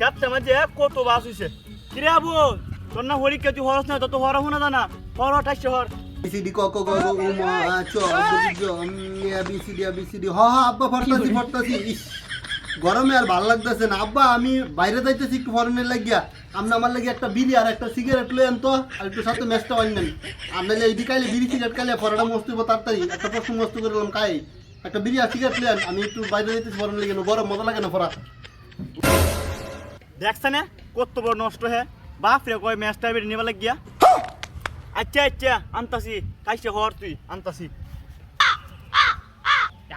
কাটতে মাঝে কত বাস হইছে? কিরে আবু, তোর না হরি কে হরস না তত হর হনা জানা। হর হটাইছে হর বিসিডি ক ক গ গ উ আ, চ বিসিডি বিসিডি হ হ, আব্বা ফরতাছি ফরতাছি গরমে আর ভালো লাগতেছে না। আব্বা, আমি বাইরে যাইতেছি একটু ফরেনের লাগিয়া। আপনি আমার লাগে একটা বিড়ি আর একটা সিগারেট লই আনতো, আর একটু সাথে ম্যাচটা আনেন আপনার এই দিকাইলে বিড়ি সিগারেট খাইলে ফরাটা মস্ত তাড়াতাড়ি। একটা প্রশ্ন মস্ত করলাম খাই একটা বিড়ি আর সিগারেট লই আন। আমি একটু বাইরে যাইতেছি ফরেন লাগে গরম মজা লাগে না ফরা দেখছ না? কত বড় নষ্ট হে? বাপ রে কয় ম্যাচটা বের নিবা লাগিয়া? আচ্ছা আচ্ছা আনতাছি। কাইছে হর তুই আনতাছি।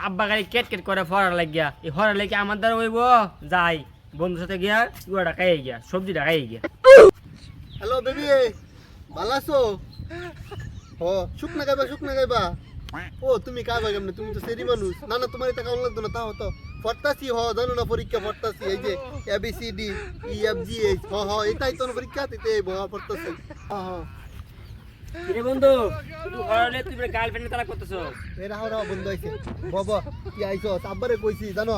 আব্বা গাড়ি কেট কেট করে ফরার লাগিয়া। এই ফরার লাগি আমার দ্বারা হইব? যাই। বন্ধুর সাথে গিয়া গুয়াটা খাই গিয়া সবজিটা খাই গিয়া। হ্যালো বেবি ভালো আছো? ও শুকনা গাইবা শুকনা গাইবা ও তুমি কাইবা কেমনে? তুমি তো সেরি মানুষ। না না তোমার এটা কাউন লাগতো না তাও তো পড়তাছি হ জানো না পরীক্ষা পড়তাছি এই যে A B C D E F G H হ হ এটাই তো পরীক্ষা দিতে এই বহা পড়তাছি হ হ। বন্ধু তুই তুই গার্লফ্রেন্ড তারা করতেছো। হাওড়া বন্ধ বাবা কি আইছো? আব্বারে কইছি জানো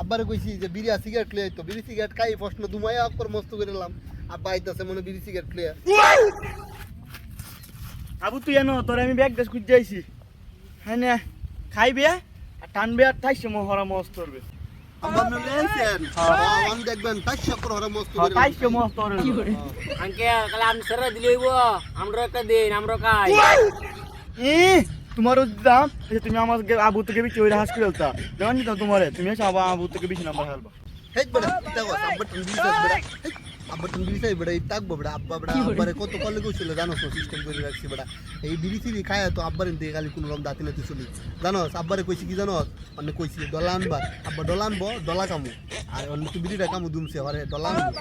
আব্বারে কইছি যে বিড়ি সিগারেট লই তো বিড়ি সিগারেট খাই প্রশ্ন দুমায়া অক্ষর মস্ত করে আব্বা আইতাছে মনে বিড়ি সিগারেট লইয়া। আবু তুই এনো তোর আমি ব্যাগ দেশ খুঁজে আইছি। হ্যাঁ না খাইবে আর টানবে আর তাই চক্কর হরে মস্ত করবে। আঙ্কেল আমি সেরা দিলে হইব। আমরা একটা দিন আমরা খাই। ই তোমারও দাম এই তুমি আমার আবু থেকে বেশি ওই হাস করে তোমারে তুমি আবু থেকে বেশি নাম্বার হেলবা হেই বড়া ইতা গো আব্বা তুমি খাস বড়া আব্বা তুমি বিড়ি আব্বা বড়া আব্বারে কত কলে গেছিল জানো সিস্টেম করে রাখছি বড়া। এই বিড়ি সিড়ি খায় তো আব্বারে দিয়ে খালি কোনো রকম দাঁতি নাতি চলি। জানো আব্বারে কইছি কি জানো? অন্য কইছি ডলা আনবা। আব্বা ডলা আনব ডলা কামু। আর অন্য তো বিড়িটা কামু দুমছে হরে ডলা আনব।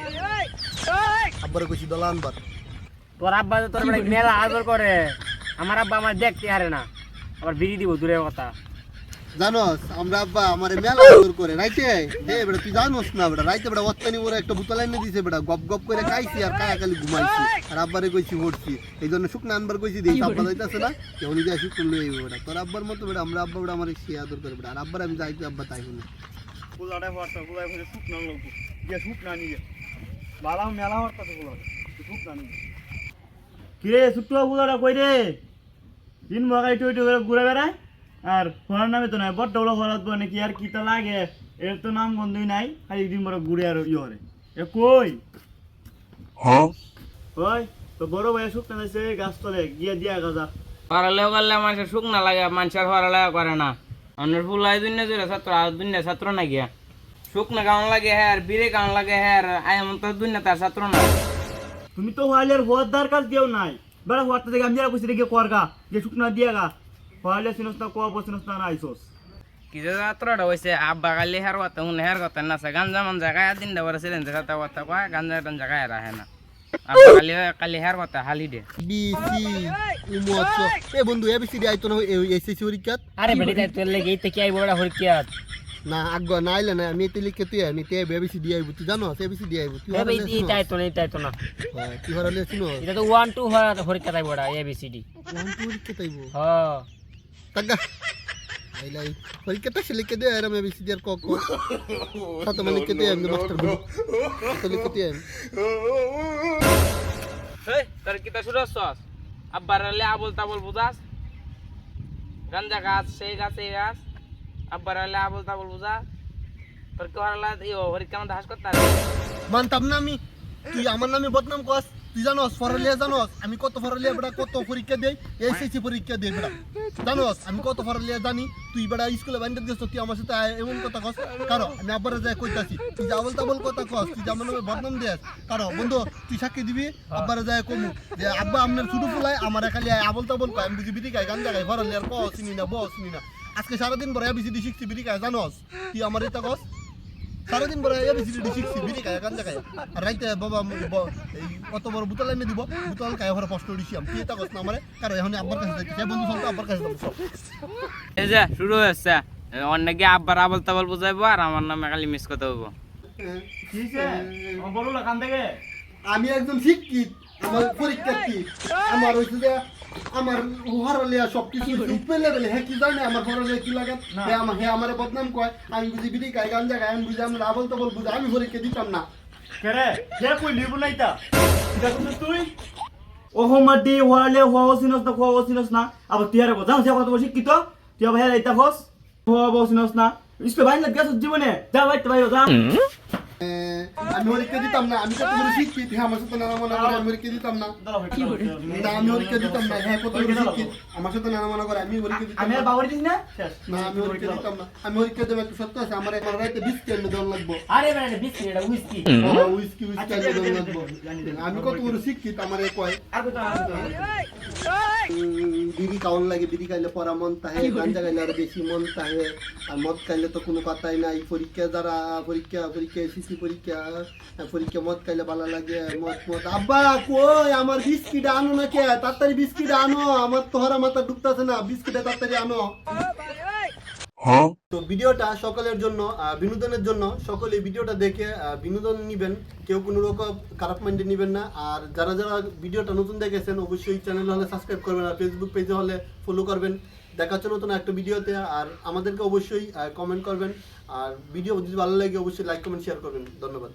আব্বারে কইছি ডলা আনবার তোর আব্বা তো তোর বেটা মেলা আদর করে আমার আব্বা আমার দেখতে হারে না। আবার বিড়ি দিব দূরের কথা। জানোস আমরা আব্বা আমারে মেলা আদর করে রাইতে? হে বেটা তুই জানোস না বেটা রাইতে বেটা অত্তানি মোরে একটা বোতল এনে দিছে বেটা গপ গপ করে খাইছি আর কায়া খালি ঘুমাইছি। আর আব্বারে কইছি উঠছি এই জন্য শুকনা আনবার কইছি দিই আব্বা যাইতাছে না কেউ নিজে শুকনো লই আইবো বেটা। তোর আব্বার মতো বেটা আমরা আব্বা বেটা আমারে সে আদর করে বেটা আর আব্বার আমি যাইতে আব্বা তাই শুনে পোলাটা হরতা পোলাই হলে সুখ না লোক। গিয়ে নিয়ে। বালা মেলা হরতা তো পোলা সুখ না নিয়ে। কিরে পোলাটা কই রে? দিন মগাই টই টই করে ঘুরে বেড়ায়? আর হরার নামে তো নাই বড় ডবল হরাত বনে কি আর কি তো লাগে? এর তো নাম গন্ধই নাই খালি দিন বড় ঘুরে আর ইয়ে হরে এ কই? ওই তো বড় ভাই সুখ না যাইছে গাছ তলে গিয়ে দিয়া গাজা। হরালেও করলে মানুষের সুখ না লাগে মানুষের হরালেও করে না। অন্যের ফুল হয় দুনিয়া জুড়ে ছাত্র আর দুনিয়া ছাত্র না গিয়া। সুখ না কেমন লাগে হ্যাঁ আর বিড়ে কেমন লাগে হ্যাঁ আর আয়ামন তো দুনিয়া তার ছাত্র না। তুমি তো হওয়ালের হওয়ার দরকার দিও নাই। বেড়া হওয়ারটা দেখে আমি যারা কইছি দেখে করগা যে শুকনা দিয়া গা। হওয়ালে চিনস না কোয়া বসিনস না আইসোস কি যে ছাত্রটা হয়েছে আব্বা কালি হের কথা উনি হের কথা না আছে গাঞ্জা মান জায়গায় দিন দেওয়ার ছিলেন যে কথা কথা কয় গাঞ্জা টান জায়গায় রাখে না। আব্বা কালি কালি হের কথা হালি দে বি সি উমচ এ বন্ধু এ বিসি আইতো না এসএসসি পরীক্ষাত আরে বেটি তাই তোর লেগে এইতে কি আইব বড় হরকিয়াত না আগ না আইলে না আমি এতে লিখে তুই আমি তে বেবিসি দি আইবো তুই জানো এবিসি দি আইবো তুই তবে এইটাই তো না এইটাই তো না। তুই হরালে চিনো এটা তো ওয়ান টু হরা হরকিয়াত আইব বড় এ বি সি ডি কোন পরীক্ষা তাইবো আইলাই পরীক্ষাটা সে লিখে দে আর আমি বেশি দিয়ে কক সাথে মানে লিখে দে আমি মাস্টার বলি সাথে লিখে দে আমি হেই তোর কিতা শুরু হচ্ছস আব্বার হলে আবল তাবল বুঝাস গাঞ্জা গাছ সেই গাছ এই গাছ আব্বার হলে আবল তাবল বুঝা তোর কি হরালা ইয়ে হরিকা মধ্যে হাস করতে মানতাম না আমি তুই আমার নামে বদনাম কস তুই জানোস, ফরালিয়া জানোস, আমি কত ফরালিয়া বেটা, কত পরীক্ষা দেই? এসএসসি পরীক্ষা দেই জানোস, আমি কত ফরালিয়া জানি? তুই বেটা স্কুলে বাইন্দে দিস তুই আমার সাথে এমন কথা কস। কারও, আমি আব্বারে যাই কইতাছি, তুই যাবল তাবল কথা কস, তুই বদনাম দিস কারও, বন্ধু, তুই সাক্ষী দিবি কমু। যে আব্বা ছোট আমার খালি আবল তাবল কয়, আমি বুঝি গান ফরালিয়ার ক, চিনি না বস না। আজকে সারাদিন খাই জানোস? তুই আমার এটা কস সারাদিন পরে এবিসি ডি শিখছি বিড়ি খাই গান জায়গায় আর রাইতে বাবা অত কত বড় বোতল এনে দিব বোতল খাই ঘরে কষ্ট দিছি আমি। কস না আমারে? কারণ এখন আব্বার কাছে যাইতে বন্ধু সব আব্বার কাছে যাব এই যে শুরু হয়েছে। অনেকে আব্বার আবল তাবল বুঝাইবো আর আমার নামে খালি মিস করতে হইব। লাগান থেকে? আমি একজন শিক্ষিত। আমার পরীক্ষা কি? আমার হইছে যে আমার হরালিয়া সব কিছু উপরে লেভেলে হ্যাঁ কি জানে আমার হরালিয়া কি লাগে না। হে আমার হে আমার বদনাম কয়। আমি বুঝি বিড়ি খাই গান জায়গায় আমি বুঝি আমরা আবল তাবল বুঝি আমি পরীক্ষা দিতাম না। কেরে কে কই লিব নাইতা? এটা কোন তুই। ও হোমাদি ওয়ালে হওয়া সিনস না হওয়া সিনস না। আবার তিয়ারে জানো সে কথা বল শিক্ষিত? তুই আবার হেলা ইতা হস। হওয়া সিনস না। ইসকে ভাই না গেছ জীবনে। যা ভাই তো ভাই যা আমি দিতাম না আমি শিক্ষিত হ্যাঁ আমার সাথে নানা মনে করে আমি দিতাম না। না আমি দিতাম না হ্যাঁ কত শিক্ষিত আমার সাথে নানা মনে করে আমি দিতাম আমি না। বাবারি দিস না? না আমি দিতাম না আমি দেবো একটু সত্য আছে আমার আমার রাইতে দেওয়া লাগবো। আরে বেটা বিস্কিট এটা উইস্কি হ্যাঁ, উইস্কি উইস্কি দেওয়া লাগবো। আমি কত বড় শিক্ষিত আমার এ কয়। আর কত আর কত? উম, বিড়ি খাওয়ান লাগে বিড়ি খাইলে পরা মন তাহে গাঞ্জা খাইলে আর বেশি মন তাহে আর মদ খাইলে তো কোনো কথাই নাই। পরীক্ষা যারা পরীক্ষা পরীক্ষা এসিসি পরীক্ষা? হ্যাঁ, পরীক্ষা মদ খাইলে ভালো লাগে মদ মদ। আব্বা কই? আমার বিস্কিট আনো না কে তাড়াতাড়ি বিস্কিট আনো। আমার তোহরা মাথা ঢুকতেছে না। বিস্কিটে তাড়াতাড়ি আনো। তো ভিডিওটা সকলের জন্য বিনোদনের জন্য সকলে ভিডিওটা দেখে বিনোদন নিবেন। কেউ কোনো রকম খারাপ মাইন্ডে না। আর যারা যারা ভিডিওটা নতুন দেখেছেন, অবশ্যই চ্যানেল হলে সাবস্ক্রাইব করবেন আর ফেসবুক পেজে হলে ফলো করবেন। দেখা নতুন একটা ভিডিওতে। আর আমাদেরকে অবশ্যই কমেন্ট করবেন। আর ভিডিও যদি ভালো লাগে, অবশ্যই লাইক কমেন্ট শেয়ার করবেন। ধন্যবাদ।